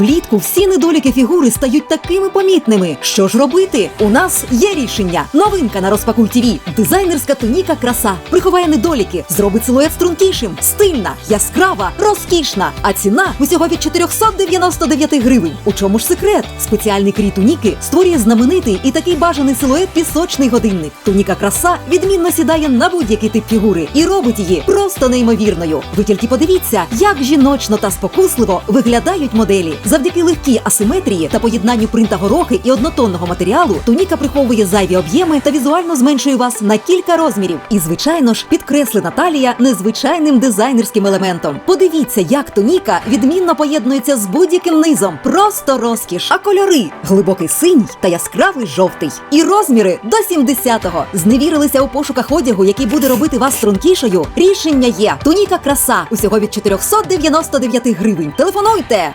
Влітку всі недоліки фігури стають такими помітними. Що ж робити? У нас є рішення. Новинка на розпакуй ТІВІ. Дизайнерська туніка краса приховає недоліки, зробить силует стрункішим, стильна, яскрава, розкішна. А ціна усього від 499 гривень. У чому ж секрет? Спеціальний крій туніки створює знаменитий і такий бажаний силует пісочний годинник. Туніка краса відмінно сідає на будь-який тип фігури і робить її просто неймовірною. Ви тільки подивіться, як жіночно та спокусливо виглядають моделі. Завдяки легкій асиметрії та поєднанню принта горохи і однотонного матеріалу, туніка приховує зайві об'єми та візуально зменшує вас на кілька розмірів. І, звичайно ж, підкреслена талія незвичайним дизайнерським елементом. Подивіться, як туніка відмінно поєднується з будь-яким низом. Просто розкіш. А кольори глибокий синій та яскравий жовтий. І розміри до 70-го. Зневірилися у пошуках одягу, який буде робити вас стрункішою. Рішення є. Туніка краса усього від 499 гривень. Телефонуйте.